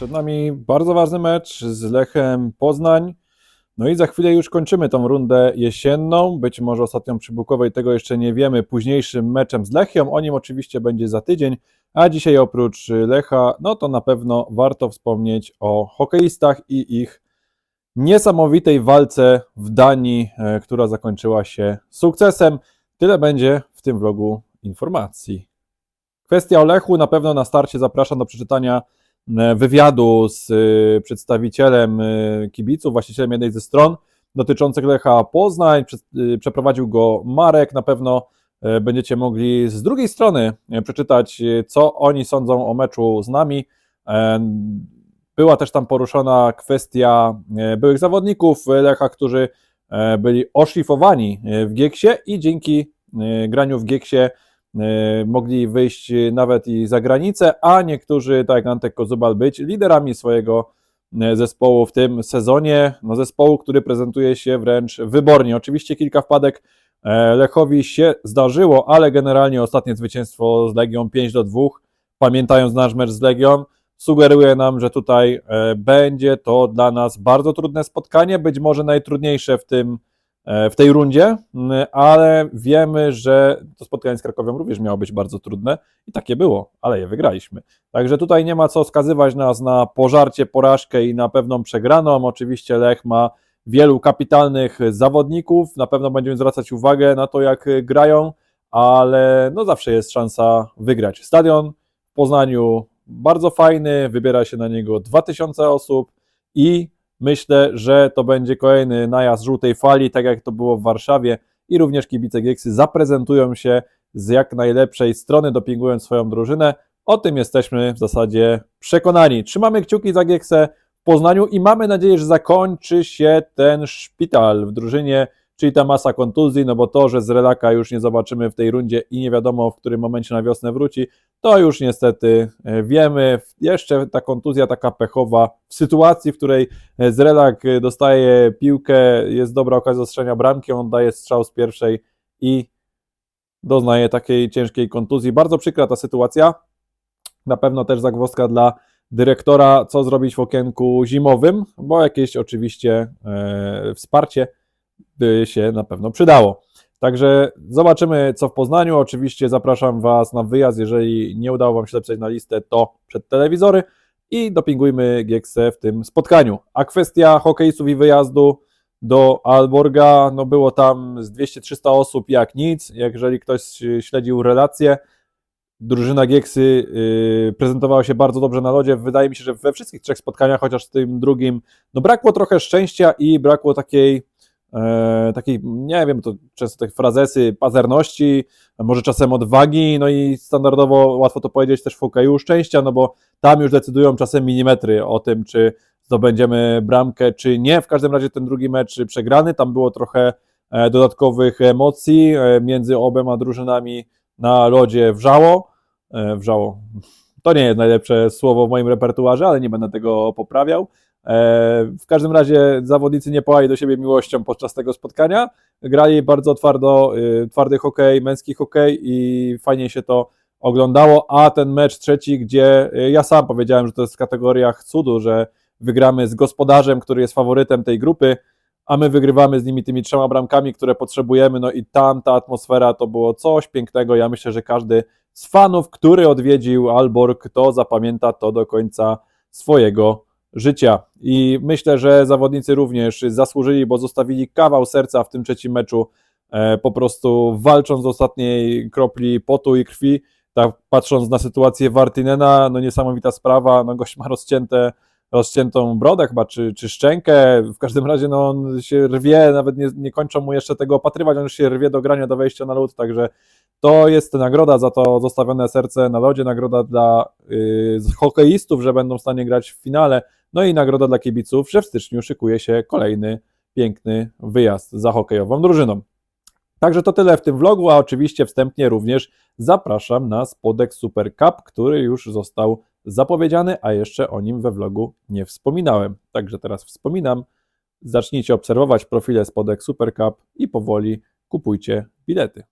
Przed nami bardzo ważny mecz z Lechem Poznań. No i za chwilę już kończymy tą rundę jesienną. Być może ostatnią przy Bukowej tego jeszcze nie wiemy. Późniejszym meczem z Lechią. O nim oczywiście będzie za tydzień. A dzisiaj oprócz Lecha, no to na pewno warto wspomnieć o hokeistach i ich niesamowitej walce w Danii, e, która zakończyła się sukcesem. Tyle będzie w tym vlogu informacji. Kwestia Olechu na pewno na starcie zapraszam do przeczytania wywiadu z e, przedstawicielem e, kibiców, właścicielem jednej ze stron dotyczących Lecha Poznań. Prze- e, Przeprowadził go Marek. Na pewno e, będziecie mogli z drugiej strony e, przeczytać, e, co oni sądzą o meczu z nami. E, Była też tam poruszona kwestia e, byłych zawodników Lecha, którzy e, byli oszlifowani e, w Gieksie i dzięki e, graniu w Gieksie e, mogli wyjść nawet i za granicę, a niektórzy, tak jak Antek Kozubal, być liderami swojego e, zespołu w tym sezonie, no zespołu, który prezentuje się wręcz wybornie. Oczywiście kilka wpadek e, Lechowi się zdarzyło, ale generalnie ostatnie zwycięstwo z Legią 5 do 2, pamiętając nasz mecz z Legią, sugeruje nam, że tutaj e, będzie to dla nas bardzo trudne spotkanie, być może najtrudniejsze w tym e, w tej rundzie, m, ale wiemy, że to spotkanie z Krakowią również miało być bardzo trudne i takie było, ale je wygraliśmy. Także tutaj nie ma co skazywać nas na pożarcie, porażkę i na pewną przegraną. Oczywiście Lech ma wielu kapitalnych zawodników, na pewno będziemy zwracać uwagę na to, jak grają, ale no zawsze jest szansa wygrać. Stadion w Poznaniu bardzo fajny, wybiera się na niego 2000 osób i myślę, że to będzie kolejny najazd żółtej fali, tak jak to było w Warszawie i również kibice Gieksy zaprezentują się z jak najlepszej strony, dopingując swoją drużynę. O tym jesteśmy w zasadzie przekonani. Trzymamy kciuki za Gieksę w Poznaniu i mamy nadzieję, że zakończy się ten szpital w drużynie, czyli ta masa kontuzji, no bo to, że z Relaka już nie zobaczymy w tej rundzie i nie wiadomo w którym momencie na wiosnę wróci, to już niestety e, wiemy. Jeszcze ta kontuzja taka pechowa w sytuacji, w której e, Zrelak e, dostaje piłkę, jest dobra okazja do strzelania bramki, on daje strzał z pierwszej i doznaje takiej ciężkiej kontuzji. Bardzo przykra ta sytuacja. Na pewno też zagwozdka dla dyrektora, co zrobić w okienku zimowym, bo jakieś oczywiście wsparcie by się na pewno przydało. Także zobaczymy, co w Poznaniu. Oczywiście zapraszam Was na wyjazd. Jeżeli nie udało Wam się zapisać na listę, to przed telewizory i dopingujmy Giekse w tym spotkaniu. A kwestia hokeistów i wyjazdu do Alborga, no było tam z 200-300 osób jak nic. Jeżeli ktoś śledził relacje, drużyna Gieksy yy, prezentowała się bardzo dobrze na lodzie. Wydaje mi się, że we wszystkich trzech spotkaniach, chociaż w tym drugim, no brakło trochę szczęścia i brakło takiej takiej, nie wiem, to często te frazesy pazerności, może czasem odwagi, no i standardowo łatwo to powiedzieć też w hokeju szczęścia, no bo tam już decydują czasem milimetry o tym, czy zdobędziemy bramkę, czy nie. W każdym razie ten drugi mecz przegrany, tam było trochę e, dodatkowych emocji e, między obema drużynami na lodzie wrzało. E, wrzało. To nie jest najlepsze słowo w moim repertuarze, ale nie będę tego poprawiał. E, W każdym razie zawodnicy nie pałali do siebie miłością podczas tego spotkania. Grali bardzo twardo, y, twardy hokej, męski hokej i fajnie się to oglądało. A ten mecz trzeci, gdzie y, ja sam powiedziałem, że to jest w kategoriach cudu, że wygramy z gospodarzem, który jest faworytem tej grupy, a my wygrywamy z nimi tymi trzema bramkami, które potrzebujemy. No i tam ta atmosfera to było coś pięknego. Ja myślę, że każdy z fanów, który odwiedził Alborg, to zapamięta to do końca swojego życia. I myślę, że zawodnicy również zasłużyli, bo zostawili kawał serca w tym trzecim meczu, e, po prostu walcząc do ostatniej kropli potu i krwi. Tak patrząc na sytuację Wartinena, no niesamowita sprawa, no gość ma rozcięte, rozciętą brodę chyba, czy, czy szczękę, w każdym razie no on się rwie, nawet nie, nie kończą mu jeszcze tego opatrywać, on już się rwie do grania, do wejścia na lód, także to jest nagroda za to zostawione serce na lodzie, nagroda dla y, hokeistów, że będą w stanie grać w finale, no i nagroda dla kibiców, że w styczniu szykuje się kolejny piękny wyjazd za hokejową drużyną. Także to tyle w tym vlogu, a oczywiście wstępnie również zapraszam na Spodek Super Cup, który już został zapowiedziany, a jeszcze o nim we vlogu nie wspominałem. Także teraz wspominam. Zacznijcie obserwować profile Spodek Super Cup i powoli kupujcie bilety.